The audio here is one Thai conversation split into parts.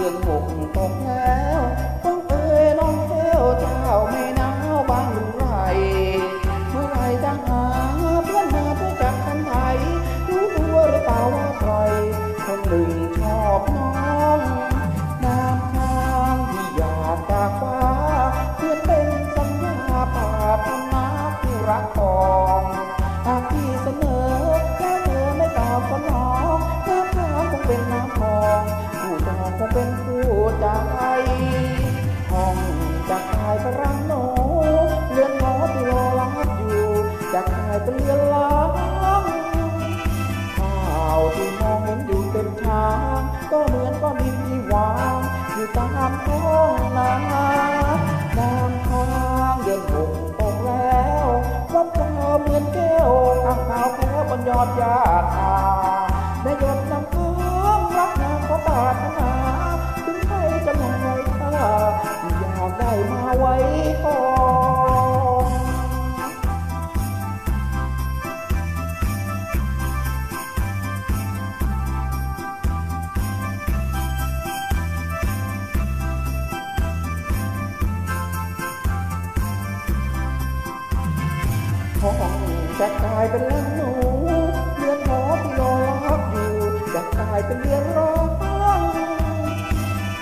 ดือ จะกลายเป็นเรือนล้างข้าวที่มองเห็นอยู่เต็มชามก็เหมือนก้อนดินที่วางอยู่ตามท้องนาน้ำค้างเดือนหกตกแล้ววัดเก่าเหมือนแก้วข้างขาวแพ้บนยอดยาคาได้หยดน้ำค้างรักนางเขาปารถนาถึงใครจะมองไว้ค่าอยากได้มาไว้ก่อน ห้องจะกลายเป็นเรือนหนูเรือนหอที่รอรับอยู่จะกลายเป็นเรือนร้าง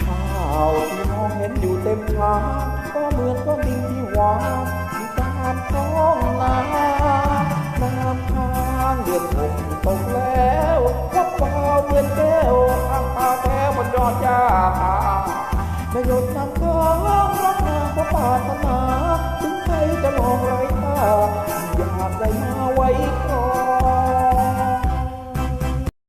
ข้าวที่มองเห็นอยู่เต็มทางก็เหมือนก้อนดินที่หวางตามท้องนาน้ำค้างเดือนหกตกแล้ววับวาวเหมือนแก้วข้างตาแก้วบนยอดหญ้าคาไม่หยดน้ำค้างรัการถนา ถึงใครจะมองไร้ค่าอยากได้มาไว้ครอง